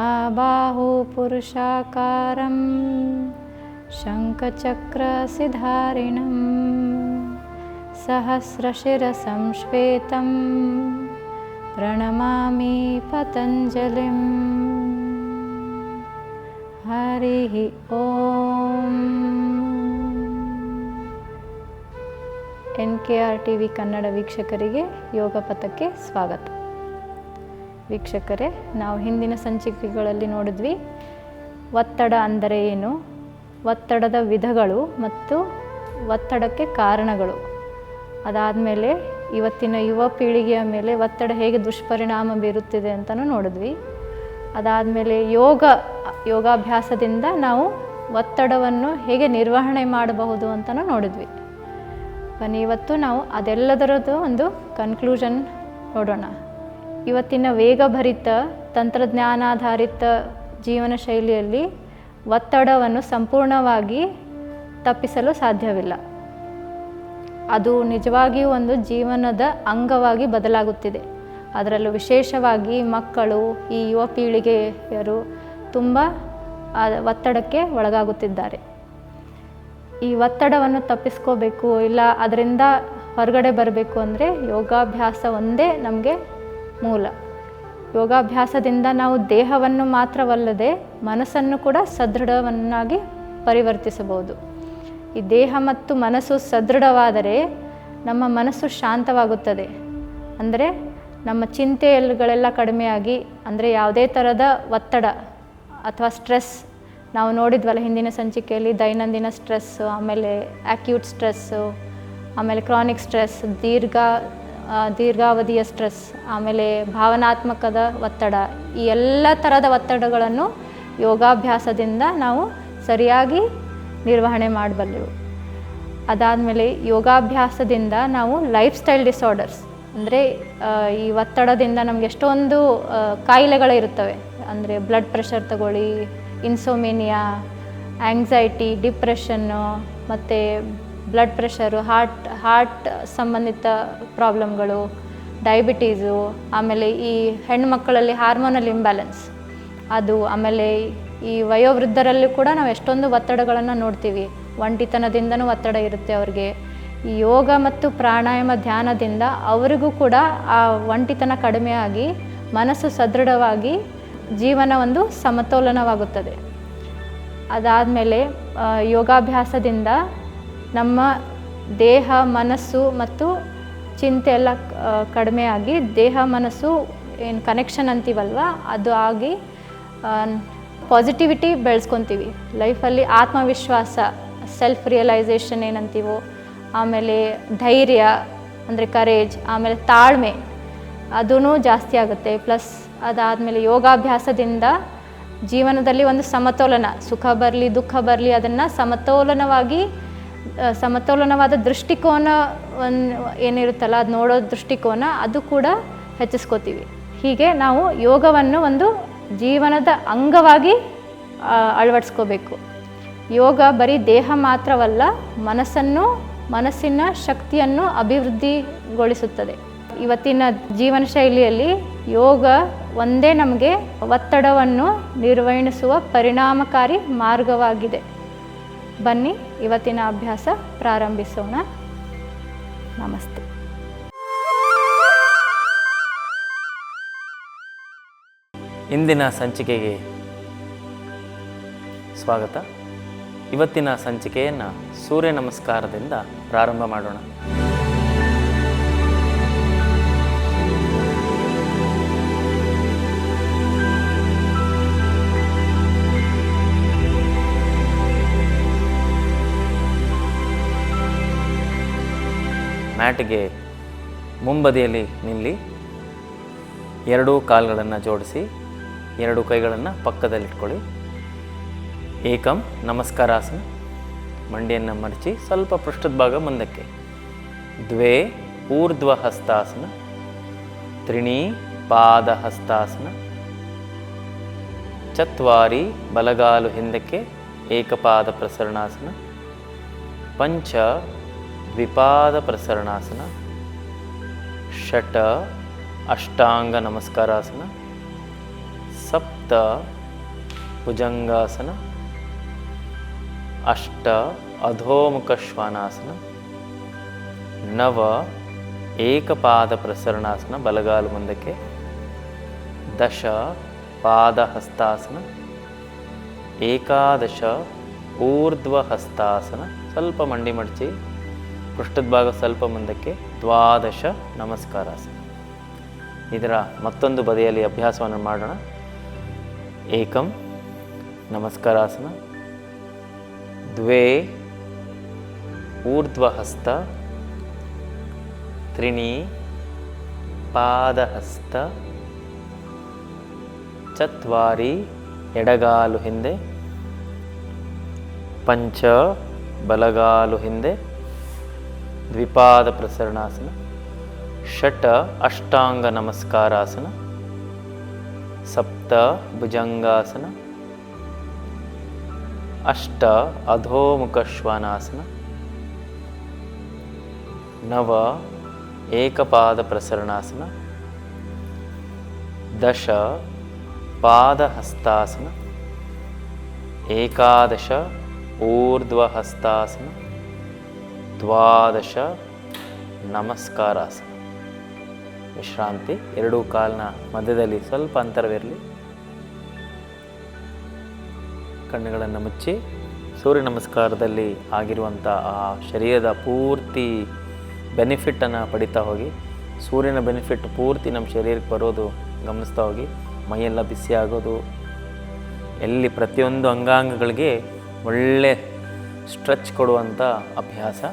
आबाहुपुरुषाकारं शङ्खचक्रसिधारिणम् सहस्रशिरसं श्वेतं प्रणमामि पतञ्जलिं हरिः ॐ N K R T V Kannada ವೀಕ್ಷಕರಿಗೆ ಯೋಗ ಪಥಕ್ಕೆ ಸ್ವಾಗತ ವೀಕ್ಷಕರೇ, ನಾವು ಹಿಂದಿನ ಸಂಚಿಕೆಗಳಲ್ಲಿ ನೋಡಿದ್ವಿ ಒತ್ತಡ ಅಂದರೆ ಏನು, ಒತ್ತಡದ ವಿಧಗಳು ಮತ್ತು ಒತ್ತಡಕ್ಕೆ ಕಾರಣಗಳು. ಅದಾದಮೇಲೆ ಇವತ್ತಿನ ಯುವ ಪೀಳಿಗೆಯ ಮೇಲೆ ಒತ್ತಡ ಹೇಗೆ ದುಷ್ಪರಿಣಾಮ ಬೀರುತ್ತಿದೆ ಅಂತಲೂ ನೋಡಿದ್ವಿ. ಅದಾದಮೇಲೆ ಯೋಗ, ಯೋಗಾಭ್ಯಾಸದಿಂದ ನಾವು ಒತ್ತಡವನ್ನು ಹೇಗೆ ನಿರ್ವಹಣೆ ಮಾಡಬಹುದು ಅಂತಲೂ ನೋಡಿದ್ವಿ. ಬನ್ನಿ, ಇವತ್ತು ನಾವು ಅದೆಲ್ಲದರದ್ದು ಒಂದು ಕನ್ಕ್ಲೂಷನ್ ನೋಡೋಣ. ಇವತ್ತಿನ ವೇಗಭರಿತ, ತಂತ್ರಜ್ಞಾನಾಧಾರಿತ ಜೀವನ ಶೈಲಿಯಲ್ಲಿ ಒತ್ತಡವನ್ನು ಸಂಪೂರ್ಣವಾಗಿ ತಪ್ಪಿಸಲು ಸಾಧ್ಯವಿಲ್ಲ. ಅದು ನಿಜವಾಗಿಯೂ ಒಂದು ಜೀವನದ ಅಂಗವಾಗಿ ಬದಲಾಗುತ್ತಿದೆ. ಅದರಲ್ಲೂ ವಿಶೇಷವಾಗಿ ಮಕ್ಕಳು, ಈ ಯುವ ಪೀಳಿಗೆಯರು ತುಂಬ ಒತ್ತಡಕ್ಕೆ ಒಳಗಾಗುತ್ತಿದ್ದಾರೆ. ಈ ಒತ್ತಡವನ್ನು ತಪ್ಪಿಸ್ಕೋಬೇಕು, ಇಲ್ಲ ಅದರಿಂದ ಹೊರಗಡೆ ಬರಬೇಕು ಅಂದರೆ ಯೋಗಾಭ್ಯಾಸ ಒಂದೇ ನಮಗೆ ಮೂಲ. ಯೋಗಾಭ್ಯಾಸದಿಂದ ನಾವು ದೇಹವನ್ನು ಮಾತ್ರವಲ್ಲದೆ ಮನಸ್ಸನ್ನು ಕೂಡ ಸದೃಢವನ್ನಾಗಿ ಪರಿವರ್ತಿಸಬಹುದು. ಈ ದೇಹ ಮತ್ತು ಮನಸ್ಸು ಸದೃಢವಾದರೆ ನಮ್ಮ ಮನಸ್ಸು ಶಾಂತವಾಗುತ್ತದೆ. ಅಂದರೆ ನಮ್ಮ ಚಿಂತೆಗಳೆಲ್ಲ ಕಡಿಮೆಯಾಗಿ, ಅಂದರೆ ಯಾವುದೇ ಥರದ ಒತ್ತಡ ಅಥವಾ ಸ್ಟ್ರೆಸ್, ನಾವು ನೋಡಿದ್ವಲ್ಲ ಹಿಂದಿನ ಸಂಚಿಕೆಯಲ್ಲಿ ದೈನಂದಿನ ಸ್ಟ್ರೆಸ್ಸು, ಆಮೇಲೆ ಆ್ಯಕ್ಯೂಟ್ ಸ್ಟ್ರೆಸ್ಸು ಆಮೇಲೆ ಕ್ರಾನಿಕ್ ಸ್ಟ್ರೆಸ್ ದೀರ್ಘ ದೀರ್ಘಾವಧಿಯ ಸ್ಟ್ರೆಸ್, ಆಮೇಲೆ ಭಾವನಾತ್ಮಕದ ಒತ್ತಡ, ಈ ಎಲ್ಲ ಥರದ ಒತ್ತಡಗಳನ್ನು ಯೋಗಾಭ್ಯಾಸದಿಂದ ನಾವು ಸರಿಯಾಗಿ ನಿರ್ವಹಣೆ ಮಾಡಬಲ್ಲೆವು. ಅದಾದಮೇಲೆ ಯೋಗಾಭ್ಯಾಸದಿಂದ ನಾವು ಲೈಫ್ ಸ್ಟೈಲ್ ಡಿಸಾರ್ಡರ್ಸ್ ಅಂದರೆ ಈ ಒತ್ತಡದಿಂದ ನಮ್ಗೆ ಎಷ್ಟೊಂದು ಕಾಯಿಲೆಗಳಿರುತ್ತವೆ ಅಂದರೆ ಬ್ಲಡ್ ಪ್ರೆಷರ್ ತಗೊಳ್ಳಿ ಇನ್ಸೋಮೇನಿಯಾ ಆ್ಯಂಗ್ಸೈಟಿ ಡಿಪ್ರೆಷನ್ನು ಮತ್ತು ಬ್ಲಡ್ ಪ್ರೆಷರು ಹಾರ್ಟ್ ಹಾರ್ಟ್ ಸಂಬಂಧಿತ ಪ್ರಾಬ್ಲಮ್ಗಳು ಡಯಾಬಿಟೀಸು ಆಮೇಲೆ ಈ ಹೆಣ್ಣುಮಕ್ಕಳಲ್ಲಿ ಹಾರ್ಮೋನಲ್ ಇಂಬ್ಯಾಲೆನ್ಸ್ ಅದು ಆಮೇಲೆ ಈ ವಯೋವೃದ್ಧರಲ್ಲೂ ಕೂಡ ನಾವು ಎಷ್ಟೊಂದು ಒತ್ತಡಗಳನ್ನು ನೋಡ್ತೀವಿ. ಒಂಟಿತನದಿಂದನೂ ಒತ್ತಡ ಇರುತ್ತೆ ಅವ್ರಿಗೆ. ಈ ಯೋಗ ಮತ್ತು ಪ್ರಾಣಾಯಾಮ ಧ್ಯಾನದಿಂದ ಅವರಿಗೂ ಕೂಡ ಆ ಒಂಟಿತನ ಕಡಿಮೆಯಾಗಿ, ಮನಸ್ಸು ಸದೃಢವಾಗಿ ಜೀವನ ಒಂದು ಸಮತೋಲನವಾಗುತ್ತದೆ. ಅದಾದಮೇಲೆ ಯೋಗಾಭ್ಯಾಸದಿಂದ ನಮ್ಮ ದೇಹ, ಮನಸ್ಸು ಮತ್ತು ಚಿಂತೆ ಎಲ್ಲ ಕಡಿಮೆ ಆಗಿ ದೇಹ, ಮನಸ್ಸು ಏನು ಕನೆಕ್ಷನ್ ಅಂತೀವಲ್ವ? ಅದು ಆಗಿ ಪಾಸಿಟಿವಿಟಿ ಬೆಳೆಸ್ಕೊತೀವಿ. ಲೈಫಲ್ಲಿ ಆತ್ಮವಿಶ್ವಾಸ ಸೆಲ್ಫ್ ರಿಯಲೈಸೇಷನ್ ಏನಂತೀವೋ, ಆಮೇಲೆ ಧೈರ್ಯ, ಅಂದರೆ ಕರೇಜ್ ಆಮೇಲೆ ತಾಳ್ಮೆ ಅದೂ ಜಾಸ್ತಿ ಆಗುತ್ತೆ. ಪ್ಲಸ್ ಅದಾದಮೇಲೆ ಯೋಗಾಭ್ಯಾಸದಿಂದ ಜೀವನದಲ್ಲಿ ಒಂದು ಸಮತೋಲನ, ಸುಖ ಬರಲಿ, ದುಃಖ ಬರಲಿ, ಅದನ್ನು ಸಮತೋಲನವಾಗಿ ಸಮತೋಲನವಾದ ದೃಷ್ಟಿಕೋನ ಒಂದು ಏನಿರುತ್ತಲ್ಲ, ಅದು ನೋಡೋ ದೃಷ್ಟಿಕೋನ ಅದು ಕೂಡ ಹೆಚ್ಚಿಸ್ಕೋತೀವಿ. ಹೀಗೆ ನಾವು ಯೋಗವನ್ನು ಒಂದು ಜೀವನದ ಅಂಗವಾಗಿ ಅಳವಡಿಸ್ಕೋಬೇಕು. ಯೋಗ ಬರೀ ದೇಹ ಮಾತ್ರವಲ್ಲ, ಮನಸ್ಸನ್ನು, ಮನಸ್ಸಿನ ಶಕ್ತಿಯನ್ನು ಅಭಿವೃದ್ಧಿಗೊಳಿಸುತ್ತದೆ. ಇವತ್ತಿನ ಜೀವನ ಶೈಲಿಯಲ್ಲಿ ಯೋಗ ಒಂದೇ ನಮಗೆ ಒತ್ತಡವನ್ನು ನಿರ್ವಹಿಸುವ ಪರಿಣಾಮಕಾರಿ ಮಾರ್ಗವಾಗಿದೆ. ಬನ್ನಿ ಇವತ್ತಿನ ಅಭ್ಯಾಸ ಪ್ರಾರಂಭಿಸೋಣ. ನಮಸ್ತೆ. ಇಂದಿನ ಸಂಚಿಕೆಗೆ ಸ್ವಾಗತ. ಇವತ್ತಿನ ಸಂಚಿಕೆಯನ್ನು ಸೂರ್ಯ ನಮಸ್ಕಾರದಿಂದ ಪ್ರಾರಂಭ ಮಾಡೋಣ. ಮ್ಯಾಟ್ಗೆ ಮುಂಬದಿಯಲ್ಲಿ ನಿಲ್ಲಿ ಎರಡೂ ಕಾಲುಗಳನ್ನು ಜೋಡಿಸಿ, ಎರಡು ಕೈಗಳನ್ನು ಪಕ್ಕದಲ್ಲಿಟ್ಕೊಳ್ಳಿ. ಏಕಂ, ನಮಸ್ಕಾರಾಸನ ಮಂಡಿಯನ್ನು ಮಡಚಿ ಸ್ವಲ್ಪ ಪೃಷ್ಠದ ಭಾಗ ಮುಂದಕ್ಕೆ. ದ್ವೇ ಊರ್ಧ್ವ ಹಸ್ತಾಸನ ತ್ರಿಣಿ, ಪಾದಹಸ್ತಾಸನ, ಚತ್ವಾರಿ, ಬಲಗಾಲು ಹಿಂದಕ್ಕೆ ಏಕಪಾದ ಪ್ರಸರಣಾಸನ, ಪಂಚ ದ್ವಿಪಾದ ಪ್ರಸರಣಾಸನ ಷಟ ಅಷ್ಟಾಂಗ ನಮಸ್ಕಾರಾಸನ ಸಪ್ತ ಭುಜಂಗಾಸನ ಅಷ್ಟ ಅಧೋಮುಖ ಶ್ವಾನಾಸನ ನವ ಏಕಪಾದ ಪ್ರಸರಣಾಸನ ಬಲಗಾಲು ಮುಂದಕ್ಕೆ ದಶ ಪಾದ ಹಸ್ತಾಸನ ಏಕಾದಶ ಊರ್ಧ್ವ ಹಸ್ತಾಸನ ಸ್ವಲ್ಪ ಮಂಡಿ ಮಡಚಿ ಪೃಷ್ಠದ ಭಾಗ ಸ್ವಲ್ಪ ಮುಂದಕ್ಕೆ ದ್ವಾದಶ ನಮಸ್ಕಾರಾಸನ ಇದರ ಮತ್ತೊಂದು ಬದಿಯಲ್ಲಿ ಅಭ್ಯಾಸವನ್ನು ಮಾಡೋಣ. ಏಕಂ ನಮಸ್ಕಾರಾಸನ. ದ್ವೇ ಊರ್ಧ್ವಹಸ್ತ ತ್ರಿಣಿ ಪಾದಹಸ್ತ ಚತ್ವಾರಿ ಎಡಗಾಲು ಹಿಂದೆ, ಪಂಚ ಬಲಗಾಲು ಹಿಂದೆ ದ್ವಿಪಾದ ಪ್ರಸರಣಾಸನ ಷಟ ಅಷ್ಟಾಂಗ ನಮಸ್ಕಾರಾಸನ ಸಪ್ತ ಭುಜಂಗಾಸನ ಅಷ್ಟ ಅಧೋಮುಖ ಶ್ವಾನಾಸನ ನವ ಏಕಪಾದ ಪ್ರಸರಣಾಸನ ದಶ ಪಾದಹಸ್ತಾಸನ ಏಕಾದಶ ಊರ್ಧ್ವಹಸ್ತಾಸನ ದ್ವಾದಶ ನಮಸ್ಕಾರಾಸನ ವಿಶ್ರಾಂತಿ ಎರಡೂ ಕಾಲಿನ ಮಧ್ಯದಲ್ಲಿ ಸ್ವಲ್ಪ ಅಂತರವಿರಲಿ. ಕಣ್ಣುಗಳನ್ನು ಮುಚ್ಚಿ ಸೂರ್ಯ ನಮಸ್ಕಾರದಲ್ಲಿ ಆಗಿರುವಂಥ ಆ ಶರೀರದ ಪೂರ್ತಿ ಬೆನಿಫಿಟ್ಟನ್ನು ಪಡಿತಾ ಹೋಗಿ, ಸೂರ್ಯನ ಬೆನಿಫಿಟ್ ಪೂರ್ತಿ ನಮ್ಮ ಶರೀರಕ್ಕೆ ಬರೋದು ಗಮನಿಸ್ತಾ ಹೋಗಿ, ಮೈಯೆಲ್ಲ ಬಿಸಿ ಆಗೋದು, ಎಲ್ಲಿ ಪ್ರತಿಯೊಂದು ಅಂಗಾಂಗಗಳಿಗೆ ಒಳ್ಳೆ ಸ್ಟ್ರೆಚ್ ಕೊಡುವಂಥ ಅಭ್ಯಾಸ.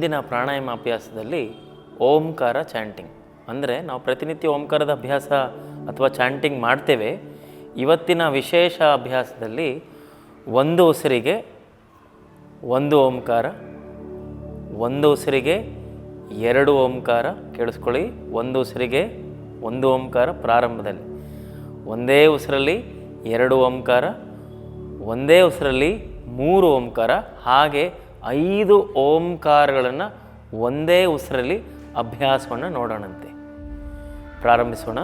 ಇಂದಿನ ಪ್ರಾಣಾಯಾಮ ಅಭ್ಯಾಸದಲ್ಲಿ ಓಂಕಾರ ಚಾಂಟಿಂಗ್. ಅಂದರೆ ನಾವು ಪ್ರತಿನಿತ್ಯ ಓಂಕಾರದ ಅಭ್ಯಾಸ ಅಥವಾ ಚಾಂಟಿಂಗ್ ಮಾಡ್ತೇವೆ. ಇವತ್ತಿನ ವಿಶೇಷ ಅಭ್ಯಾಸದಲ್ಲಿ ಒಂದು ಉಸಿರಿಗೆ ಒಂದು ಓಂಕಾರ, ಒಂದು ಉಸಿರಿಗೆ ಎರಡು ಓಂಕಾರ ಕೇಳಿಸ್ಕೊಳ್ಳಿ. ಒಂದು ಉಸಿರಿಗೆ ಒಂದು ಓಂಕಾರ ಪ್ರಾರಂಭದಲ್ಲಿ. ಒಂದೇ ಉಸಿರಲ್ಲಿ ಎರಡು ಓಂಕಾರ, ಒಂದೇ ಉಸಿರಲ್ಲಿ ಮೂರು ಓಂಕಾರ, ಹಾಗೆ ಐದು ಓಂಕಾರಗಳನ್ನು ಒಂದೇ ಉಸಿರಲ್ಲಿ ಅಭ್ಯಾಸವನ್ನು ನೋಡೋಣಂತೆ. ಪ್ರಾರಂಭಿಸೋಣ.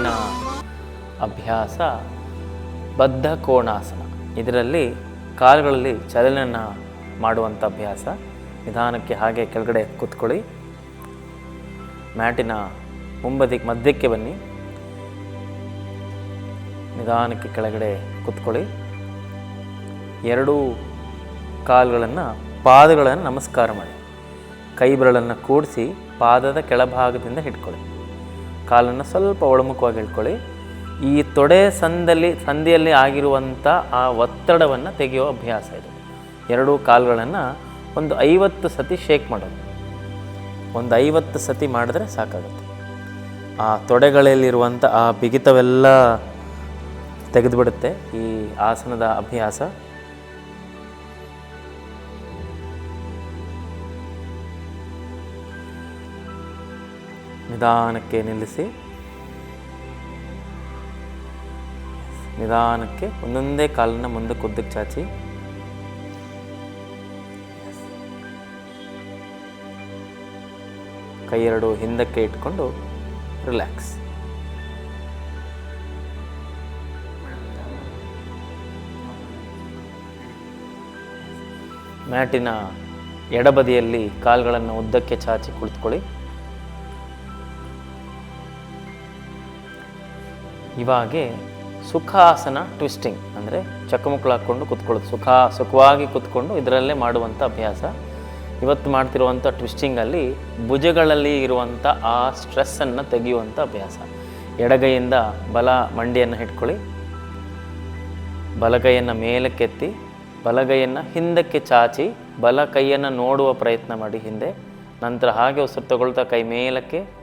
ಮುಂದಿನ ಅಭ್ಯಾಸ ಬದ್ಧ ಕೋಣಾಸನ ಇದರಲ್ಲಿ ಕಾಲುಗಳಲ್ಲಿ ಚಲನೆಯನ್ನು ಮಾಡುವಂಥ ಅಭ್ಯಾಸ. ನಿಧಾನಕ್ಕೆ ಹಾಗೆ ಕೆಳಗಡೆ ಕೂತ್ಕೊಳ್ಳಿ. ಮ್ಯಾಟಿನ ಮುಂಬದಿ, ಮಧ್ಯಕ್ಕೆ ಬನ್ನಿ. ನಿಧಾನಕ್ಕೆ ಕೆಳಗಡೆ ಕೂತ್ಕೊಳ್ಳಿ. ಎರಡೂ ಕಾಲುಗಳನ್ನು ಪಾದಗಳನ್ನು ನಮಸ್ಕಾರ ಮಾಡಿ. ಕೈ ಬೆರಳನ್ನು ಕೂಡಿಸಿ ಪಾದದ ಕೆಳಭಾಗದಿಂದ ಹಿಡ್ಕೊಳ್ಳಿ. ಕಾಲನ್ನು ಸ್ವಲ್ಪ ಒಳಮುಖವಾಗಿ ಇಟ್ಕೊಳ್ಳಿ ಈ ತೊಡೆ ಸಂದಲ್ಲಿ ಸಂಧಿಯಲ್ಲಿ ಆಗಿರುವಂಥ ಆ ಒತ್ತಡವನ್ನು ತೆಗೆಯೋ ಅಭ್ಯಾಸ ಇದು. ಎರಡೂ ಕಾಲುಗಳನ್ನು ಒಂದು ಐವತ್ತು ಸತಿ ಶೇಕ್ ಮಾಡೋದು. ಒಂದು ಐವತ್ತು ಸತಿ ಮಾಡಿದ್ರೆ ಸಾಕಾಗುತ್ತೆ. ಆ ತೊಡೆಗಳಲ್ಲಿರುವಂಥ ಆ ಬಿಗಿತವೆಲ್ಲ ತೆಗೆದುಬಿಡುತ್ತೆ ಈ ಆಸನದ ಅಭ್ಯಾಸ. ನಿಧಾನಕ್ಕೆ ನಿಲ್ಲಿಸಿ. ನಿಧಾನಕ್ಕೆ ಒಂದೊಂದೇ ಕಾಲನ್ನ ಮುಂದಕ್ಕೆ ಉದ್ದಕ್ಕೆ ಚಾಚಿ. ಕೈ ಹಿಂದಕ್ಕೆ ಇಟ್ಕೊಂಡು ರಿಲ್ಯಾಕ್ಸ್. ಮ್ಯಾಟಿನ ಎಡಬದಿಯಲ್ಲಿ ಕಾಲುಗಳನ್ನು ಉದ್ದಕ್ಕೆ ಚಾಚಿ ಕುಳಿತುಕೊಳ್ಳಿ. ಇವಾಗೆ ಸುಖಾಸನ ಟ್ವಿಸ್ಟಿಂಗ್ ಅಂದರೆ ಚಕ್ಕಮುಕ್ಕಳು ಹಾಕ್ಕೊಂಡು ಕುತ್ಕೊಳ್ಳೋದು. ಸುಖ, ಸುಖವಾಗಿ ಕುತ್ಕೊಂಡು ಇದರಲ್ಲೇ ಮಾಡುವಂಥ ಅಭ್ಯಾಸ. ಇವತ್ತು ಮಾಡ್ತಿರುವಂಥ ಟ್ವಿಸ್ಟಿಂಗಲ್ಲಿ ಭುಜಗಳಲ್ಲಿ ಇರುವಂಥ ಆ ಸ್ಟ್ರೆಸ್ಸನ್ನು ತೆಗೆಯುವಂಥ ಅಭ್ಯಾಸ. ಎಡಗೈಯಿಂದ ಬಲ ಮಂಡಿಯನ್ನು ಹಿಡ್ಕೊಳ್ಳಿ. ಬಲಗೈಯನ್ನು ಮೇಲಕ್ಕೆತ್ತಿ, ಬಲಗೈಯನ್ನು ಹಿಂದಕ್ಕೆ ಚಾಚಿ, ಬಲ ಕೈಯನ್ನು ನೋಡುವ ಪ್ರಯತ್ನ ಮಾಡಿ ಹಿಂದೆ. ನಂತರ ಹಾಗೆ ಉಸಿರು ತಗೊಳ್ತಾ ಕೈ ಮೇಲಕ್ಕೆ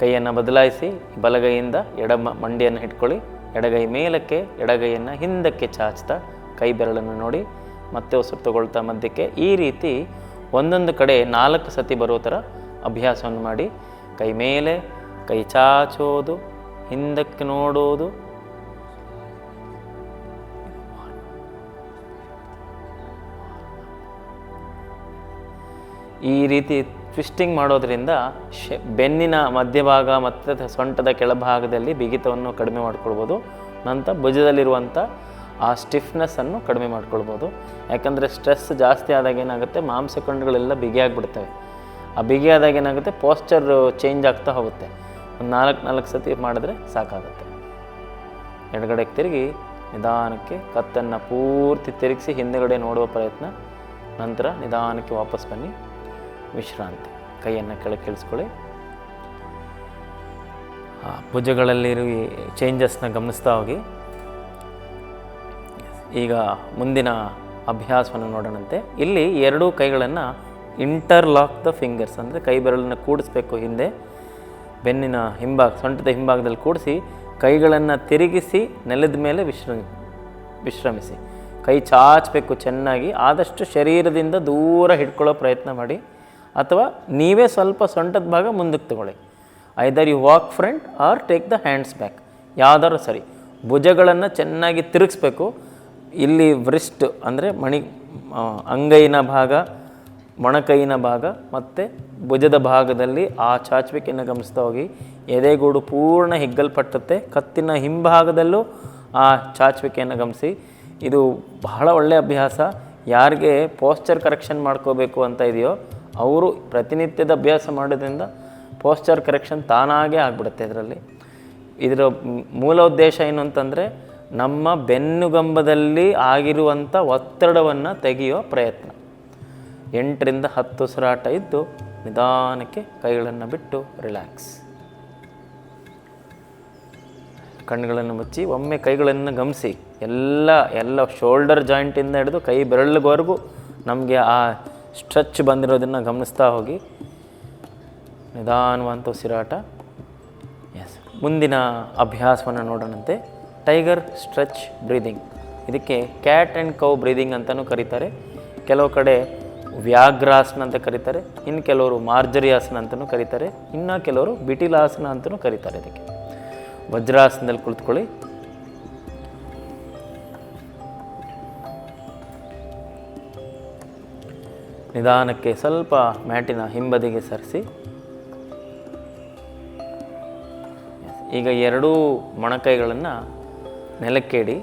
ಕೈಯನ್ನು ಬದಲಾಯಿಸಿ ಬಲಗೈಯಿಂದ ಎಡ ಮಂಡಿಯನ್ನು ಇಟ್ಕೊಳ್ಳಿ. ಎಡಗೈ ಮೇಲಕ್ಕೆ, ಎಡಗೈಯನ್ನು ಹಿಂದಕ್ಕೆ ಚಾಚ್ತಾ ಕೈ ಬೆರಳನ್ನು ನೋಡಿ, ಮತ್ತೆ ಉಸಿರು ತಗೊಳ್ತಾ ಮಧ್ಯಕ್ಕೆ ಈ ರೀತಿ ಒಂದೊಂದು ಕಡೆ ನಾಲ್ಕು ಸತಿ ಬರೋ ಥರ ಅಭ್ಯಾಸವನ್ನು ಮಾಡಿ. ಕೈ ಮೇಲೆ ಕೈ ಚಾಚೋದು, ಹಿಂದಕ್ಕೆ ನೋಡೋದು. ಈ ರೀತಿ ಟ್ವಿಸ್ಟಿಂಗ್ ಮಾಡೋದ್ರಿಂದ ಶೆ, ಬೆನ್ನಿನ ಮಧ್ಯಭಾಗ ಮತ್ತು ಸೊಂಟದ ಕೆಳಭಾಗದಲ್ಲಿ ಬಿಗಿತವನ್ನು ಕಡಿಮೆ ಮಾಡ್ಕೊಳ್ಬೋದು. ನಂತರ ಭುಜದಲ್ಲಿರುವಂಥ ಆ ಸ್ಟಿಫ್ನೆಸ್ಸನ್ನು ಕಡಿಮೆ ಮಾಡ್ಕೊಳ್ಬೋದು. ಯಾಕಂದರೆ ಸ್ಟ್ರೆಸ್ ಜಾಸ್ತಿ ಆದಾಗ ಏನಾಗುತ್ತೆ ಮಾಂಸಖಂಡಗಳೆಲ್ಲ ಬಿಗಿಯಾಗಿಬಿಡ್ತವೆ ಆ ಬಿಗಿಯಾದಾಗ ಏನಾಗುತ್ತೆ ಪೋಸ್ಚರ್ ಚೇಂಜ್ ಆಗ್ತಾ ಹೋಗುತ್ತೆ. ಒಂದು ನಾಲ್ಕು ನಾಲ್ಕು ಸತಿ ಮಾಡಿದ್ರೆ ಸಾಕಾಗುತ್ತೆ. ಎಡಗಡೆಗೆ ತಿರುಗಿ, ನಿಧಾನಕ್ಕೆ ಕತ್ತನ್ನು ಪೂರ್ತಿ ತಿರುಗಿಸಿ ಹಿಂದೆಗಡೆ ನೋಡುವ ಪ್ರಯತ್ನ, ನಂತರ ನಿಧಾನಕ್ಕೆ ವಾಪಸ್ ಬನ್ನಿ. ವಿಶ್ರಾಂತಿ ಕೈಯನ್ನು ಕೆಳಗೆ ಕೇಳಿಸ್ಕೊಳ್ಳಿ. ಭುಜಗಳಲ್ಲಿರುವ ಚೇಂಜಸ್ನ ಗಮನಿಸ್ತಾ ಹೋಗಿ. ಈಗ ಮುಂದಿನ ಅಭ್ಯಾಸವನ್ನು ನೋಡೋಣಂತೆ. ಇಲ್ಲಿ ಎರಡೂ ಕೈಗಳನ್ನು ಇಂಟರ್ಲಾಕ್ ದ ಫಿಂಗರ್ಸ್ ಅಂದರೆ ಕೈ ಬೆರಳನ್ನು ಕೂಡಿಸ್ಬೇಕು ಹಿಂದೆ. ಬೆನ್ನಿನ ಹಿಂಭಾಗ, ಸೊಂಟದ ಹಿಂಭಾಗದಲ್ಲಿ ಕೂಡಿಸಿ, ಕೈಗಳನ್ನು ತಿರುಗಿಸಿ, ನೆಲದ ಮೇಲೆ ವಿಶ್ರಮ ವಿಶ್ರಮಿಸಿ. ಕೈ ಚಾಚಬೇಕು ಚೆನ್ನಾಗಿ, ಆದಷ್ಟು ಶರೀರದಿಂದ ದೂರ ಹಿಡ್ಕೊಳ್ಳೋ ಪ್ರಯತ್ನ ಮಾಡಿ. ಅಥವಾ ನೀವೇ ಸ್ವಲ್ಪ ಸೊಂಟದ ಭಾಗ ಮುಂದಕ್ಕೆ ತಗೊಳ್ಳಿ. Either you walk front or take the hands back ಯಾವ್ದಾದ್ರು ಸರಿ. ಭುಜಗಳನ್ನು ಚೆನ್ನಾಗಿ ತಿರುಗಿಸ್ಬೇಕು. ಇಲ್ಲಿ ವ್ರಿಸ್ಟ್ ಅಂದರೆ ಮಣಿ ಅಂಗೈನ ಭಾಗ, ಮೊಣಕೈನ ಭಾಗ ಮತ್ತು ಭುಜದ ಭಾಗದಲ್ಲಿ ಆ ಚಾಚುವಿಕೆಯನ್ನು ಗಮನಿಸ್ತಾ ಹೋಗಿ. ಎದೆಗೂಡು ಪೂರ್ಣ ಹಿಗ್ಗಲ್ಪಟ್ಟುತ್ತೆ. ಕತ್ತಿನ ಹಿಂಭಾಗದಲ್ಲೂ ಆ ಚಾಚುವಿಕೆಯನ್ನು ಗಮನಿಸಿ. ಇದು ಬಹಳ ಒಳ್ಳೆಯ ಅಭ್ಯಾಸ. ಯಾರಿಗೆ ಪೋಸ್ಚರ್ ಕರೆಕ್ಷನ್ ಮಾಡ್ಕೋಬೇಕು ಅಂತ ಇದೆಯೋ ಅವರು ಪ್ರತಿನಿತ್ಯದ ಅಭ್ಯಾಸ ಮಾಡೋದ್ರಿಂದ ಪೋಸ್ಚರ್ ಕರೆಕ್ಷನ್ ತಾನಾಗೇ ಆಗಿಬಿಡುತ್ತೆ ಇದರಲ್ಲಿ. ಇದರ ಮೂಲ ಉದ್ದೇಶ ಏನು ಅಂತಂದರೆ ನಮ್ಮ ಬೆನ್ನುಗಂಬದಲ್ಲಿ ಆಗಿರುವಂಥ ಒತ್ತಡವನ್ನು ತೆಗೆಯೋ ಪ್ರಯತ್ನ. ಎಂಟರಿಂದ ಹತ್ತು ಉಸಿರಾಟ ಇದ್ದು ನಿಧಾನಕ್ಕೆ ಕೈಗಳನ್ನು ಬಿಟ್ಟು ರಿಲ್ಯಾಕ್ಸ್ ಕಣ್ಣುಗಳನ್ನು ಮುಚ್ಚಿ ಒಮ್ಮೆ ಕೈಗಳನ್ನು ಗಮಿಸಿ ಎಲ್ಲ ಎಲ್ಲ ಶೋಲ್ಡರ್ ಜಾಯಿಂಟಿಂದ ಹಿಡಿದು ಕೈ ಬೆರಳುವರೆಗೂ ನಮಗೆ ಆ ಸ್ಟ್ರೆಚ್ ಬಂದಿರೋದನ್ನು ಗಮನಿಸ್ತಾ ಹೋಗಿ. ನಿಧಾನವಂತ ಉಸಿರಾಟ. ಎಸ್ ಮುಂದಿನ ಅಭ್ಯಾಸವನ್ನು ನೋಡೋಣಂತೆ. ಟೈಗರ್ ಸ್ಟ್ರೆಚ್ ಬ್ರೀದಿಂಗ್ ಇದಕ್ಕೆ ಕ್ಯಾಟ್ ಆ್ಯಂಡ್ ಕೌ ಬ್ರೀದಿಂಗ್ ಅಂತಲೂ ಕರೀತಾರೆ. ಕೆಲವು ಕಡೆ ವ್ಯಾಘ್ರಾಸನ ಅಂತ ಕರೀತಾರೆ. ಇನ್ನು ಕೆಲವರು ಮಾರ್ಜರಿ ಆಸನ ಅಂತಲೂ ಕರೀತಾರೆ. ಇನ್ನು ಕೆಲವರು ಬಿಟಿಲಾಸನ ಅಂತಲೂ ಕರೀತಾರೆ ಇದಕ್ಕೆ. ವಜ್ರಾಸನದಲ್ಲಿ ಕುಳಿತುಕೊಳ್ಳಿ. ನಿಧಾನಕ್ಕೆ ಸ್ವಲ್ಪ ಮ್ಯಾಟಿನ ಹಿಂಬದಿಗೆ ಸರಿಸಿ. ಈಗ ಎರಡೂ ಮೊಣಕೈಗಳನ್ನು ನೆಲಕ್ಕೇಡಿ,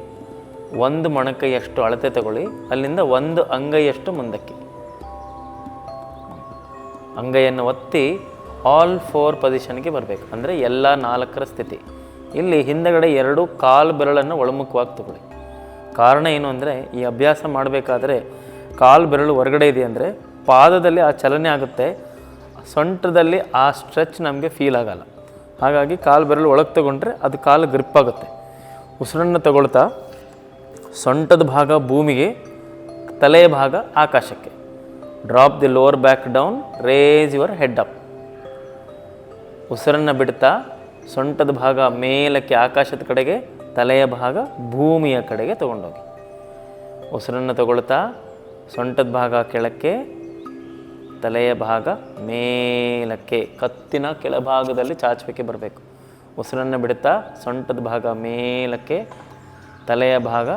ಒಂದು ಮೊಣಕೈಯಷ್ಟು ಅಳತೆ ತಗೊಳ್ಳಿ, ಅಲ್ಲಿಂದ ಒಂದು ಅಂಗೈಯಷ್ಟು ಮುಂದಕ್ಕೆ. ಅಂಗೈಯನ್ನು ಒತ್ತಿ ಆಲ್ ಫೋರ್ ಪೊಸಿಷನ್ಗೆ ಬರಬೇಕು. ಅಂದರೆ ಎಲ್ಲ ನಾಲ್ಕರ ಸ್ಥಿತಿ. ಇಲ್ಲಿ ಹಿಂದಗಡೆ ಎರಡು ಕಾಲು ಬೆರಳನ್ನು ಒಳಮುಖವಾಗಿ ತಗೊಳ್ಳಿ. ಕಾರಣ ಏನು ಅಂದರೆ ಈ ಅಭ್ಯಾಸ ಮಾಡಬೇಕಾದ್ರೆ ಕಾಲು ಬೆರಳು ಹೊರಗಡೆ ಇದೆ ಅಂದರೆ ಪಾದದಲ್ಲಿ ಆ ಚಲನೆ ಆಗುತ್ತೆ, ಸೊಂಟದಲ್ಲಿ ಆ ಸ್ಟ್ರೆಚ್ ನಮಗೆ ಫೀಲ್ ಆಗಲ್ಲ. ಹಾಗಾಗಿ ಕಾಲು ಬೆರಳು ಒಳಗೆ ತಗೊಂಡ್ರೆ ಅದು ಕಾಲು ಗ್ರಿಪ್ ಆಗುತ್ತೆ. ಉಸಿರನ್ನು ತಗೊಳ್ತಾ ಸೊಂಟದ ಭಾಗ ಭೂಮಿಗೆ, ತಲೆಯ ಭಾಗ ಆಕಾಶಕ್ಕೆ. Drop the lower back down raise your head up ಉಸಿರನ್ನು ಬಿಡ್ತಾ ಸೊಂಟದ ಭಾಗ ಮೇಲಕ್ಕೆ, ಆಕಾಶದ ಕಡೆಗೆ, ತಲೆಯ ಭಾಗ ಭೂಮಿಯ ಕಡೆಗೆ ತಗೊಂಡೋಗಿ. ಉಸಿರನ್ನು ತಗೊಳ್ತಾ ಸೊಂಟದ ಭಾಗ ಕೆಳಕ್ಕೆ, ತಲೆಯ ಭಾಗ ಮೇಲಕ್ಕೆ, ಕತ್ತಿನ ಕೆಳಭಾಗದಲ್ಲಿ ಚಾಚುವಿಕೆ ಬರಬೇಕು. ಉಸಿರನ್ನು ಬಿಡುತ್ತಾ ಸೊಂಟದ ಭಾಗ ಮೇಲಕ್ಕೆ, ತಲೆಯ ಭಾಗ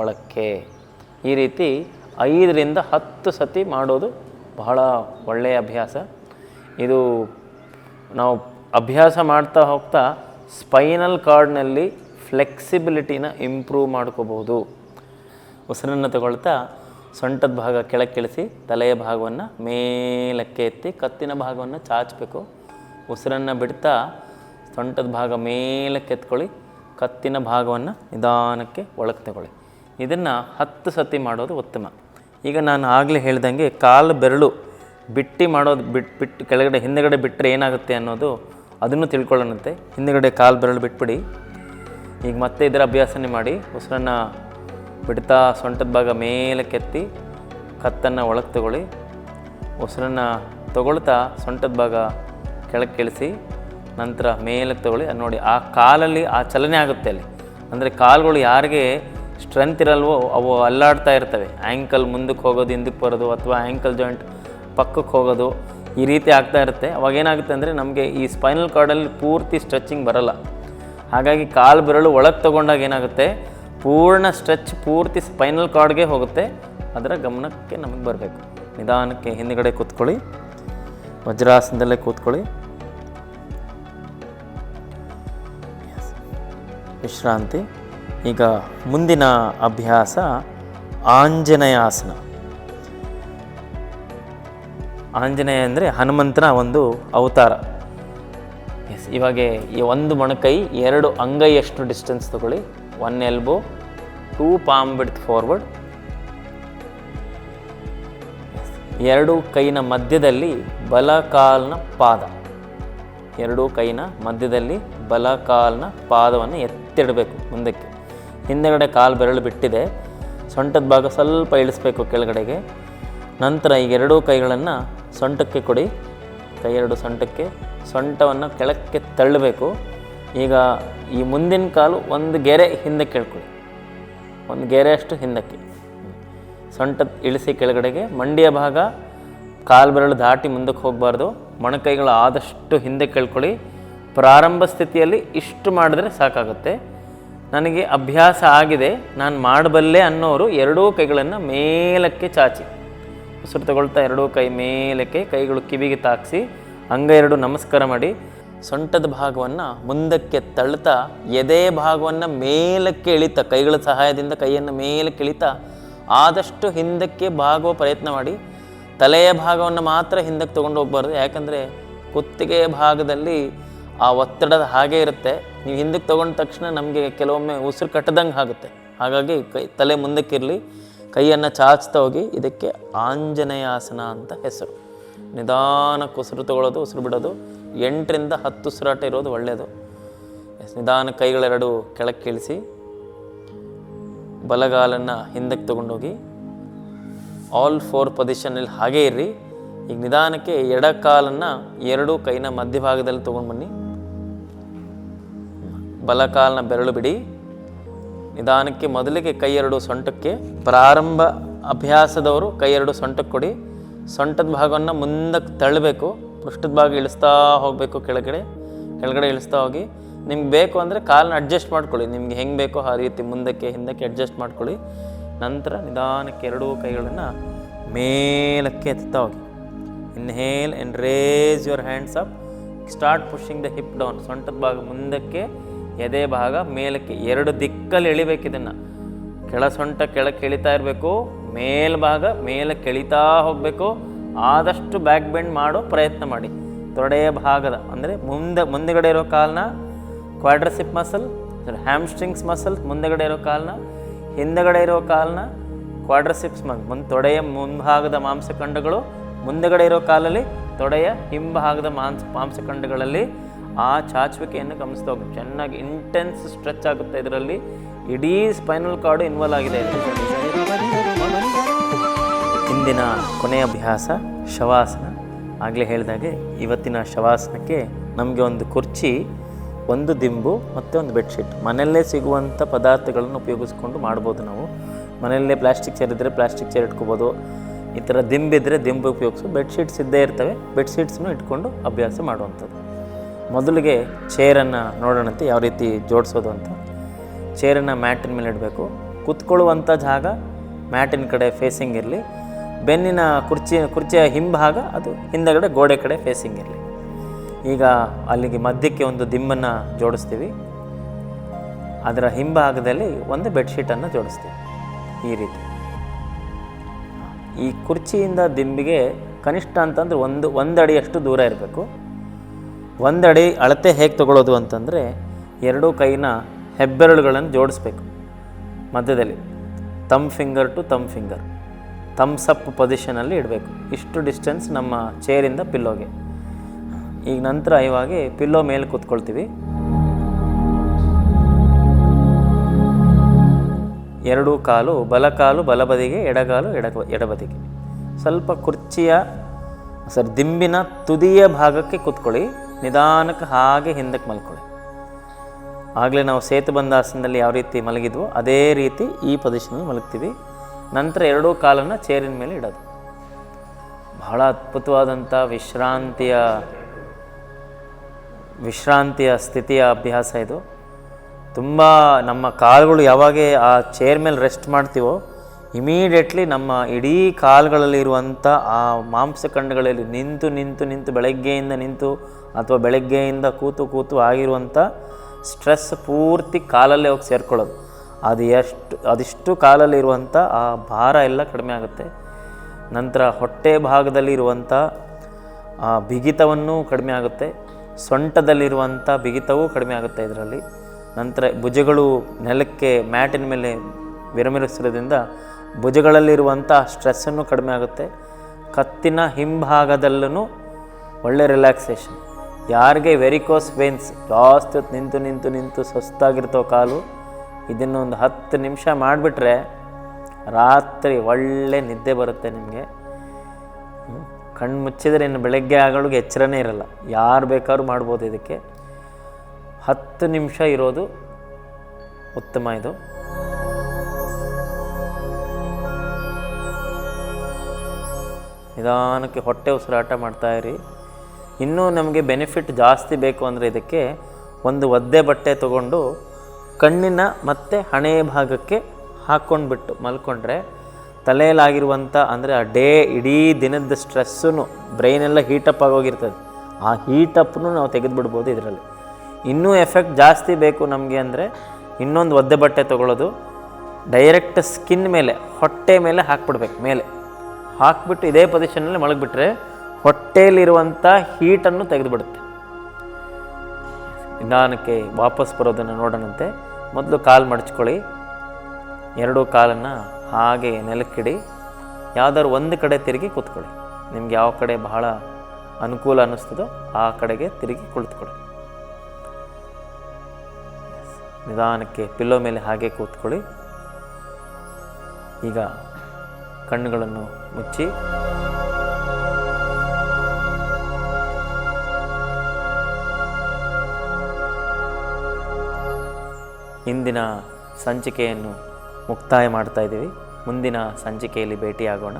ಒಳಕ್ಕೆ. ಈ ರೀತಿ ಐದರಿಂದ ಹತ್ತು ಸತಿ ಮಾಡೋದು ಬಹಳ ಒಳ್ಳೆಯ ಅಭ್ಯಾಸ. ಇದು ನಾವು ಅಭ್ಯಾಸ ಮಾಡ್ತಾ ಹೋಗ್ತಾ ಸ್ಪೈನಲ್ ಕಾರ್ಡ್ನಲ್ಲಿ ಫ್ಲೆಕ್ಸಿಬಿಲಿಟಿನ ಇಂಪ್ರೂವ್ ಮಾಡ್ಕೋಬೋದು ಉಸಿರನ್ನು ತಗೊಳ್ತಾ ಸೊಂಟದ ಭಾಗ ಕೆಳಕ್ಕೆ ಇಳಿಸಿ ತಲೆಯ ಭಾಗವನ್ನು ಮೇಲಕ್ಕೆ ಎತ್ತಿ ಕತ್ತಿನ ಭಾಗವನ್ನು ಚಾಚಬೇಕು. ಉಸಿರನ್ನು ಬಿಡ್ತಾ ಸೊಂಟದ ಭಾಗ ಮೇಲಕ್ಕೆ ಎತ್ಕೊಳ್ಳಿ, ಕತ್ತಿನ ಭಾಗವನ್ನು ನಿಧಾನಕ್ಕೆ ಒಳಗೆ ತಗೊಳ್ಳಿ. ಇದನ್ನು ಹತ್ತು ಸತಿ ಮಾಡೋದು ಉತ್ತಮ. ಈಗ ನಾನು ಆಗಲೇ ಹೇಳ್ದಂಗೆ ಕಾಲು ಬೆರಳು ಬಿಟ್ಟು ಮಾಡೋದು ಬಿಟ್ಟು ಬಿಟ್ಟು ಕೆಳಗಡೆ, ಹಿಂದೆಗಡೆ ಬಿಟ್ಟರೆ ಏನಾಗುತ್ತೆ ಅನ್ನೋದು ಅದನ್ನು ತಿಳ್ಕೊಳ್ಳೋಣಂತೆ. ಹಿಂದೆಗಡೆ ಕಾಲು ಬೆರಳು ಬಿಟ್ಬಿಡಿ. ಈಗ ಮತ್ತೆ ಇದರ ಅಭ್ಯಾಸನೇ ಮಾಡಿ, ಉಸಿರನ್ನು ಬಿಡ್ತಾ ಸೊಂಟದ ಭಾಗ ಮೇಲಕ್ಕೆ ಎತ್ತಿ ಕತ್ತನ್ನು ಒಳಗೆ ತಗೊಳ್ಳಿ. ಉಸಿರನ್ನು ತಗೊಳ್ತಾ ಸೊಂಟದ ಭಾಗ ಕೆಳಕ್ಕೆ ಇಳಿಸಿ ನಂತರ ಮೇಲಕ್ಕೆ ತಗೊಳ್ಳಿ. ನೋಡಿ, ಆ ಕಾಲಲ್ಲಿ ಆ ಚಲನೆ ಆಗುತ್ತೆ ಅಲ್ಲಿ. ಅಂದರೆ ಕಾಲುಗಳು ಯಾರಿಗೆ ಸ್ಟ್ರೆಂತ್ ಇರಲ್ವೋ ಅವು ಅಲ್ಲಾಡ್ತಾ ಇರ್ತವೆ. ಆ್ಯಂಕಲ್ ಮುಂದಕ್ಕೆ ಹೋಗೋದು, ಹಿಂದಕ್ಕೆ ಬರೋದು ಅಥವಾ ಆ್ಯಂಕಲ್ ಜಾಯಿಂಟ್ ಪಕ್ಕಕ್ಕೆ ಹೋಗೋದು ಈ ರೀತಿ ಆಗ್ತಾ ಇರುತ್ತೆ. ಅವಾಗ ಏನಾಗುತ್ತೆ ಅಂದರೆ ನಮಗೆ ಈ ಸ್ಪೈನಲ್ ಕಾರ್ಡಲ್ಲಿ ಪೂರ್ತಿ ಸ್ಟ್ರೆಚಿಂಗ್ ಬರಲ್ಲ. ಹಾಗಾಗಿ ಕಾಲು ಬೆರಳು ಒಳಗೆ ತಗೊಂಡಾಗ ಏನಾಗುತ್ತೆ? ಪೂರ್ಣ ಸ್ಟ್ರೆಚ್ ಪೂರ್ತಿ ಸ್ಪೈನಲ್ ಕಾರ್ಡ್ಗೆ ಹೋಗುತ್ತೆ. ಅದರ ಗಮನಕ್ಕೆ ನಮಗೆ ಬರಬೇಕು. ನಿಧಾನಕ್ಕೆ ಹಿಂದುಗಡೆ ಕೂತ್ಕೊಳ್ಳಿ. ವಜ್ರಾಸನದಲ್ಲೇ ಕೂತ್ಕೊಳ್ಳಿ. ವಿಶ್ರಾಂತಿ. ಈಗ ಮುಂದಿನ ಅಭ್ಯಾಸ ಆಂಜನೇಯಾಸನ. ಆಂಜನೇಯ ಅಂದರೆ ಹನುಮಂತನ ಒಂದು ಅವತಾರ. ಎಸ್ ಇವಾಗ ಈ ಒಂದು ಮೊಣಕೈ ಎರಡು ಅಂಗೈಯಷ್ಟು ಡಿಸ್ಟೆನ್ಸ್ ತಗೊಳ್ಳಿ. One elbow two palm breadth forward ಎರಡು ಕೈನ ಮಧ್ಯದಲ್ಲಿ ಬಲ ಕಾಲ್ನ ಪಾದ. ಎರಡೂ ಕೈನ ಮಧ್ಯದಲ್ಲಿ ಬಲ ಕಾಲ್ನ ಪಾದವನ್ನು ಎತ್ತಿಡಬೇಕು ಮುಂದಕ್ಕೆ. ಹಿಂದೆಗಡೆ ಕಾಲು ಬೆರಳು ಬಿಟ್ಟಿದೆ. ಸೊಂಟದ ಭಾಗ ಸ್ವಲ್ಪ ಇಳಿಸ್ಬೇಕು ಕೆಳಗಡೆಗೆ. ನಂತರ ಈ ಎರಡೂ ಕೈಗಳನ್ನು ಸೊಂಟಕ್ಕೆ ಕೊಡಿ. ಕೈ ಎರಡು ಸೊಂಟಕ್ಕೆ. ಸೊಂಟವನ್ನು ಕೆಳಕ್ಕೆ ತಳ್ಳಬೇಕು. ಈಗ ಈ ಮುಂದಿನ ಕಾಲು ಒಂದು ಗೆರೆ ಹಿಂದಕ್ಕೆ ಕೇಳ್ಕೊಳ್ಳಿ. ಒಂದು ಗೆರೆ ಅಷ್ಟು ಹಿಂದಕ್ಕೆ. ಸೊಂಟ ಇಳಿಸಿ ಕೆಳಗಡೆಗೆ, ಮಂಡಿಯ ಭಾಗ, ಕಾಲು ಬೆರಳು ದಾಟಿ ಮುಂದಕ್ಕೆ ಹೋಗಬಾರ್ದು. ಮೊಣಕೈಗಳು ಆದಷ್ಟು ಹಿಂದೆ ಕೇಳ್ಕೊಳ್ಳಿ. ಪ್ರಾರಂಭ ಸ್ಥಿತಿಯಲ್ಲಿ ಇಷ್ಟು ಮಾಡಿದ್ರೆ ಸಾಕಾಗುತ್ತೆ. ನನಗೆ ಅಭ್ಯಾಸ ಆಗಿದೆ. ನಾನು ಮಾಡಬಲ್ಲೆ ಅನ್ನೋರು ಎರಡೂ ಕೈಗಳನ್ನು ಮೇಲಕ್ಕೆ ಚಾಚಿ. ಉಸಿರು ತಗೊಳ್ತಾ ಎರಡೂ ಕೈ ಮೇಲಕ್ಕೆ, ಕೈಗಳು ಕಿವಿಗೆ ತಾಕಿಸಿ. ಅಂಗ ಎರಡು ನಮಸ್ಕಾರ ಮಾಡಿ. ಸೊಂಟದ ಭಾಗವನ್ನು ಮುಂದಕ್ಕೆ ತಳ್ತಾ, ಎದೆ ಭಾಗವನ್ನು ಮೇಲಕ್ಕೆ ಎಳಿತಾ ಕೈಗಳ ಸಹಾಯದಿಂದ ಕೈಯನ್ನು ಮೇಲಕ್ಕೆ ಎಳಿತಾ ಆದಷ್ಟು ಹಿಂದಕ್ಕೆ ಬಾಗುವ ಪ್ರಯತ್ನ ಮಾಡಿ, ತಲೆಯ ಭಾಗವನ್ನು ಮಾತ್ರ ಹಿಂದಕ್ಕೆ ತೊಗೊಂಡು ಹೋಗ್ಬಾರ್ದು. ಯಾಕಂದರೆ ಕುತ್ತಿಗೆಯ ಭಾಗದಲ್ಲಿ ಆ ಒತ್ತಡದ ಹಾಗೆ ಇರುತ್ತೆ. ನೀವು ಹಿಂದಕ್ಕೆ ತೊಗೊಂಡ ತಕ್ಷಣ ನಮಗೆ ಕೆಲವೊಮ್ಮೆ ಉಸಿರು ಕಟ್ಟದಂಗೆ ಆಗುತ್ತೆ. ಹಾಗಾಗಿ ಕೈ, ತಲೆ ಮುಂದಕ್ಕಿರಲಿ ಕೈಯನ್ನು ಚಾಚ್ತಾ ಹೋಗಿ, ಇದಕ್ಕೆ ಆಂಜನೇಯಾಸನ ಅಂತ ಹೆಸರು. ನಿಧಾನಕ್ಕೆ ಉಸಿರು ತಗೊಳ್ಳೋದು, ಉಸಿರು ಬಿಡೋದು. ಎಂಟರಿಂದ ಹತ್ತು ಉಸಿರಾಟ ಇರೋದು ಒಳ್ಳೆಯದು ನಿಧಾನ ಕೈಗಳೆರಡು ಕೆಳಕ್ಕೆ ಇಳಿಸಿ ಬಲಗಾಲನ್ನು ಹಿಂದಕ್ಕೆ ತೊಗೊಂಡೋಗಿ ಆಲ್ ಫೋರ್ ಪೊಸಿಷನಲ್ಲಿ ಹಾಗೇ ಇರ್ರಿ. ಈಗ ನಿಧಾನಕ್ಕೆ ಎಡ ಕಾಲನ್ನು ಎರಡೂ ಕೈನ ಮಧ್ಯಭಾಗದಲ್ಲಿ ತೊಗೊಂಡು ಬನ್ನಿ. ಕಾಲನ್ನ ಬೆರಳು ಬಿಡಿ. ನಿಧಾನಕ್ಕೆ ಮೊದಲಿಗೆ ಕೈ ಎರಡು ಸೊಂಟಕ್ಕೆ, ಪ್ರಾರಂಭ ಅಭ್ಯಾಸದವರು ಕೈ ಎರಡು ಸೊಂಟಕ್ಕೆ ಕೊಡಿ. ಸೊಂಟದ ಭಾಗವನ್ನು ಮುಂದಕ್ಕೆ ತಳ್ಳಬೇಕು. ಪೃಷ್ಠದ ಭಾಗ ಇಳಿಸ್ತಾ ಹೋಗಬೇಕು ಕೆಳಗಡೆ. ಕೆಳಗಡೆ ಇಳಿಸ್ತಾ ಹೋಗಿ, ನಿಮ್ಗೆ ಬೇಕು ಅಂದರೆ ಕಾಲನ್ನ ಅಡ್ಜಸ್ಟ್ ಮಾಡ್ಕೊಳ್ಳಿ. ನಿಮ್ಗೆ ಹೆಂಗೆ ಬೇಕೋ ಆ ರೀತಿ ಮುಂದಕ್ಕೆ, ಹಿಂದಕ್ಕೆ ಅಡ್ಜಸ್ಟ್ ಮಾಡ್ಕೊಳ್ಳಿ. ನಂತರ ನಿಧಾನಕ್ಕೆ ಎರಡೂ ಕೈಗಳನ್ನು ಮೇಲಕ್ಕೆ ಎತ್ತಾ ಹೋಗಿ. Inhale and raise your hands up start pushing the hip down ಸೊಂಟದ ಭಾಗ ಮುಂದಕ್ಕೆ, ಎದೆ ಭಾಗ ಮೇಲಕ್ಕೆ. ಎರಡು ದಿಕ್ಕಲ್ಲಿ ಎಳಿಬೇಕು ಇದನ್ನು. ಕೆಳ ಸೊಂಟ ಕೆಳಕ್ಕೆ ಎಳಿತಾ ಇರಬೇಕು. ಮೇಲ್ಭಾಗ ಮೇಲಕ್ಕೆ ಎಳಿತಾ ಹೋಗಬೇಕು. ಆದಷ್ಟು ಬ್ಯಾಕ್ ಬೆಂಡ್ ಮಾಡೋ ಪ್ರಯತ್ನ ಮಾಡಿ. ತೊಡೆಯ ಭಾಗದ, ಅಂದರೆ ಮುಂದೆ, ಮುಂದೆಗಡೆ ಇರೋ ಕಾಲನ್ನ ಕ್ವಾಡ್ರಸಿಪ್ ಮಸಲ್ ಹ್ಯಾಮ್ಸ್ಟ್ರಿಂಗ್ಸ್ ಮಸಲ್ ಮುಂದೆಗಡೆ ಇರೋ ಕಾಲನ್ನ ಹಿಂದೆಗಡೆ ಇರೋ ಕಾಲನ್ನ ಕ್ವಾಡ್ರಸಿಪ್ಸ್ ಮಸಲ್ ಮುಂದೆ ತೊಡೆಯ ಮುಂಭಾಗದ ಮಾಂಸಖಂಡಗಳು, ಮುಂದೆಗಡೆ ಇರೋ ಕಾಲಲ್ಲಿ ತೊಡೆಯ ಹಿಂಭಾಗದ ಮಾಂಸ, ಮಾಂಸಖಂಡಗಳಲ್ಲಿ ಆ ಚಾಚುವಿಕೆಯನ್ನು ಗಮನಿಸ್ತಾ ಹೋಗಿ. ಚೆನ್ನಾಗಿ ಇಂಟೆನ್ಸ್ ಸ್ಟ್ರೆಚ್ ಆಗುತ್ತೆ ಇದರಲ್ಲಿ. ಇಡೀ ಸ್ಪೈನಲ್ ಕಾರ್ಡು ಇನ್ವಾಲ್ವ್ ಆಗಿದೆ. ಇಂದಿನ ಕೊನೆಯ ಅಭ್ಯಾಸ ಶವಾಸನ. ಆಗಲೇ ಹೇಳಿದಾಗೆ ಇವತ್ತಿನ ಶವಾಸನಕ್ಕೆ ನಮಗೆ ಒಂದು ಕುರ್ಚಿ, ಒಂದು ದಿಂಬು ಮತ್ತು ಒಂದು ಬೆಡ್ಶೀಟ್. ಮನೆಯಲ್ಲೇ ಸಿಗುವಂಥ ಪದಾರ್ಥಗಳನ್ನು ಉಪಯೋಗಿಸ್ಕೊಂಡು ಮಾಡ್ಬೋದು ನಾವು. ಮನೆಯಲ್ಲೇ ಪ್ಲಾಸ್ಟಿಕ್ ಚೇರ್ ಇದ್ದರೆ ಪ್ಲಾಸ್ಟಿಕ್ ಚೇರ್ ಇಟ್ಕೋಬೋದು. ಈ ಥರ ದಿಂಬಿದ್ರೆ ದಿಂಬು ಉಪಯೋಗಿಸು. ಬೆಡ್ಶೀಟ್ಸ್ ಇದ್ದೇ ಇರ್ತವೆ. ಬೆಡ್ಶೀಟ್ಸ್ನು ಇಟ್ಕೊಂಡು ಅಭ್ಯಾಸ ಮಾಡುವಂಥದ್ದು. ಮೊದಲಿಗೆ ಚೇರನ್ನು ನೋಡೋಣಂತೆ, ಯಾವ ರೀತಿ ಜೋಡಿಸೋದು ಅಂತ. ಚೇರನ್ನು ಮ್ಯಾಟಿನ ಮೇಲೆ ಇಡಬೇಕು. ಕುತ್ಕೊಳ್ಳುವಂಥ ಜಾಗ ಮ್ಯಾಟಿನ ಕಡೆ ಫೇಸಿಂಗ್ ಇರಲಿ. ಬೆನ್ನಿನ ಕುರ್ಚಿ, ಕುರ್ಚಿಯ ಹಿಂಭಾಗ, ಅದು ಹಿಂದಗಡೆ ಗೋಡೆ ಕಡೆ ಫೇಸಿಂಗ್ ಇರಲಿ. ಈಗ ಅಲ್ಲಿಗೆ ಮಧ್ಯಕ್ಕೆ ಒಂದು ದಿಂಬನ್ನು ಜೋಡಿಸ್ತೀವಿ. ಅದರ ಹಿಂಭಾಗದಲ್ಲಿ ಒಂದು ಬೆಡ್ಶೀಟನ್ನು ಜೋಡಿಸ್ತೀವಿ. ಈ ರೀತಿ. ಈ ಕುರ್ಚಿಯಿಂದ ದಿಂಬಿಗೆ ಕನಿಷ್ಠ ಅಂತಂದರೆ ಒಂದು ಒಂದು ಅಡಿಯಷ್ಟು ದೂರ ಇರಬೇಕು. ಒಂದು ಅಡಿ ಅಳತೆ ಹೇಗೆ ತಗೊಳ್ಳೋದು ಅಂತಂದರೆ ಎರಡೂ ಕೈನ ಹೆಬ್ಬೆರಳುಗಳನ್ನು ಜೋಡಿಸ್ಬೇಕು ಮಧ್ಯದಲ್ಲಿ. Thumb finger to thumb finger thumbs up ಪೊಸಿಷನಲ್ಲಿ ಇಡಬೇಕು. ಇಷ್ಟು ಡಿಸ್ಟೆನ್ಸ್ ನಮ್ಮ ಚೇರಿಂದ ಪಿಲ್ಲೋಗೆ ಈಗ ನಂತರ ಇವಾಗ ಪಿಲ್ಲೋ ಮೇಲೆ ಕೂತ್ಕೊಳ್ತೀವಿ. ಎರಡೂ ಕಾಲು ಬಲಕಾಲು ಬಲಬದಿಗೆ ಎಡಗಾಲು ಎಡ ಎಡಬದಿಗೆ ಸ್ವಲ್ಪ ಕುರ್ಚಿಯ ಸರ್ ದಿಂಬಿನ ತುದಿಯ ಭಾಗಕ್ಕೆ ಕೂತ್ಕೊಳ್ಳಿ. ನಿಧಾನಕ್ಕೆ ಹಾಗೆ ಹಿಂದಕ್ಕೆ ಮಲ್ಕೊಳ್ಳಿ. ಆಗಲೇ ನಾವು ಸೇತುಬಂಧಾಸನದಲ್ಲಿ ಯಾವ ರೀತಿ ಮಲಗಿದ್ವೋ ಅದೇ ರೀತಿ ಈ ಪೊಸಿಷನಲ್ಲಿ ಮಲಗ್ತೀವಿ. ನಂತರ ಎರಡೂ ಕಾಲನ್ನು ಚೇರಿನ ಮೇಲೆ ಇಡೋದು. ಬಹಳ ಅದ್ಭುತವಾದಂಥ ವಿಶ್ರಾಂತಿಯ ವಿಶ್ರಾಂತಿಯ ಸ್ಥಿತಿಯ ಅಭ್ಯಾಸ ಇದು. ತುಂಬ ನಮ್ಮ ಕಾಲುಗಳು ಯಾವಾಗ ಆ ಚೇರ್ ಮೇಲೆ ರೆಸ್ಟ್ ಮಾಡ್ತೀವೋ, ಇಮಿಡಿಯೇಟ್ಲಿ ನಮ್ಮ ಇಡೀ ಕಾಲುಗಳಲ್ಲಿರುವಂಥ ಆ ಮಾಂಸಖಂಡಗಳಲ್ಲಿ ನಿಂತು ನಿಂತು ನಿಂತು ಬೆಳಗ್ಗೆಯಿಂದ ನಿಂತು ಅಥವಾ ಬೆಳಗ್ಗೆಯಿಂದ ಕೂತು ಕೂತು ಆಗಿರುವಂಥ ಸ್ಟ್ರೆಸ್ ಪೂರ್ತಿ ಕಾಲಲ್ಲೇ ಹೋಗಿ ಸೇರ್ಕೊಳ್ಳೋದು. ಅದು ಎಷ್ಟು, ಅದಿಷ್ಟು ಕಾಲಲ್ಲಿರುವಂಥ ಆ ಭಾರ ಎಲ್ಲ ಕಡಿಮೆ ಆಗುತ್ತೆ. ನಂತರ ಹೊಟ್ಟೆ ಭಾಗದಲ್ಲಿ ಆ ಬಿಗಿತವನ್ನು ಕಡಿಮೆ ಆಗುತ್ತೆ. ಸೊಂಟದಲ್ಲಿರುವಂಥ ಬಿಗಿತವೂ ಕಡಿಮೆ ಆಗುತ್ತೆ ಇದರಲ್ಲಿ. ನಂತರ ಭುಜಗಳು ನೆಲಕ್ಕೆ, ಮ್ಯಾಟಿನ ಮೇಲೆ ವಿರಮಿರಿಸೋದ್ರಿಂದ ಭುಜಗಳಲ್ಲಿರುವಂಥ ಸ್ಟ್ರೆಸ್ಸನ್ನು ಕಡಿಮೆ ಆಗುತ್ತೆ. ಕತ್ತಿನ ಹಿಂಭಾಗದಲ್ಲೂ ಒಳ್ಳೆ ರಿಲ್ಯಾಕ್ಸೇಷನ್. ಯಾರಿಗೆ ವೆರಿಕೋಸ್ ವೇನ್ಸ್ ಜಾಸ್ತಿ ನಿಂತು ನಿಂತು ನಿಂತು ಸುಸ್ತಾಗಿರ್ತೋ ಕಾಲು ಇದನ್ನು ಒಂದು ಹತ್ತು ನಿಮಿಷ ಮಾಡಿಬಿಟ್ರೆ ರಾತ್ರಿ ಒಳ್ಳೆ ನಿದ್ದೆ ಬರುತ್ತೆ ನಿಮಗೆ. ಕಣ್ಣು ಮುಚ್ಚಿದರೆ ಇನ್ನು ಬೆಳಗ್ಗೆ ಆಗೋಳಿಗೆ ಎಚ್ಚರನೇ ಇರಲ್ಲ. ಯಾರು ಬೇಕಾದ್ರೂ ಮಾಡ್ಬೋದು ಇದಕ್ಕೆ. ಹತ್ತು ನಿಮಿಷ ಇರೋದು ಉತ್ತಮ ಇದು. ನಿಧಾನಕ್ಕೆ ಹೊಟ್ಟೆ ಉಸಿರಾಟ ಇರಿ. ಇನ್ನೂ ನಮಗೆ ಬೆನಿಫಿಟ್ ಜಾಸ್ತಿ ಬೇಕು ಅಂದರೆ ಇದಕ್ಕೆ ಒಂದು ಒದ್ದೆ ಬಟ್ಟೆ ತಗೊಂಡು ಕಣ್ಣಿನ ಮತ್ತು ಹಣೆಯ ಭಾಗಕ್ಕೆ ಹಾಕ್ಕೊಂಡ್ಬಿಟ್ಟು ಮಲ್ಕೊಂಡ್ರೆ ತಲೆಯಲ್ಲಾಗಿರುವಂಥ ಅಂದರೆ ಆ ಡೇ ಇಡೀ ದಿನದ ಸ್ಟ್ರೆಸ್ಸೂ ಬ್ರೈನೆಲ್ಲ ಹೀಟಪ್ ಆಗೋಗಿರ್ತದೆ. ಆ ಹೀಟಪ್ನು ನಾವು ತೆಗೆದುಬಿಡ್ಬೋದು ಇದರಲ್ಲಿ. ಇನ್ನೂ ಎಫೆಕ್ಟ್ ಜಾಸ್ತಿ ಬೇಕು ನಮಗೆ ಅಂದರೆ ಇನ್ನೊಂದು ಒದ್ದೆ ಬಟ್ಟೆ ತೊಗೊಳ್ಳೋದು, ಡೈರೆಕ್ಟ್ ಸ್ಕಿನ್ ಮೇಲೆ, ಹೊಟ್ಟೆ ಮೇಲೆ ಹಾಕ್ಬಿಡ್ಬೇಕು, ಮೇಲೆ. ಹಾಕ್ಬಿಟ್ಟು ಇದೇ ಪೊಸಿಷನಲ್ಲಿ ಮಲಗಿಬಿಟ್ರೆ ಹೊಟ್ಟೆಯಲ್ಲಿರುವಂಥ ಹೀಟನ್ನು ತೆಗೆದುಬಿಡುತ್ತೆ. ನಿಧಾನಕ್ಕೆ ವಾಪಸ್ ಬರೋದನ್ನು ನೋಡೋಣಂತೆ ಮೊದಲು ಕಾಲು ಮಡಚ್ಕೊಳ್ಳಿ. ಎರಡೂ ಕಾಲನ್ನು ಹಾಗೆ ನೆಲಕ್ಕಿಡಿ. ಯಾವ್ದಾದ್ರು ಒಂದು ಕಡೆ ತಿರುಗಿ ಕೂತ್ಕೊಳ್ಳಿ. ನಿಮ್ಗೆ ಯಾವ ಕಡೆ ಬಹಳ ಅನುಕೂಲ ಅನ್ನಿಸ್ತದೋ ಆ ಕಡೆಗೆ ತಿರುಗಿ ಕುಳಿತುಕೊಳ್ಳಿ. ನಿಧಾನಕ್ಕೆ ಪಿಲ್ಲೋ ಮೇಲೆ ಹಾಗೆ ಕೂತ್ಕೊಳ್ಳಿ. ಈಗ ಕಣ್ಣುಗಳನ್ನು ಮುಚ್ಚಿ. ಇಂದಿನ ಸಂಚಿಕೆಯನ್ನು ಮುಕ್ತಾಯ ಮಾಡ್ತಾ ಇದ್ದೀವಿ. ಮುಂದಿನ ಸಂಚಿಕೆಯಲ್ಲಿ ಭೇಟಿಯಾಗೋಣ.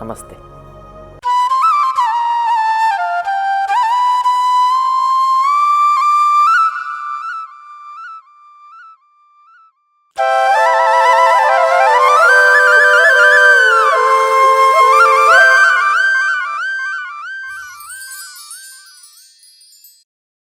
ನಮಸ್ತೆ.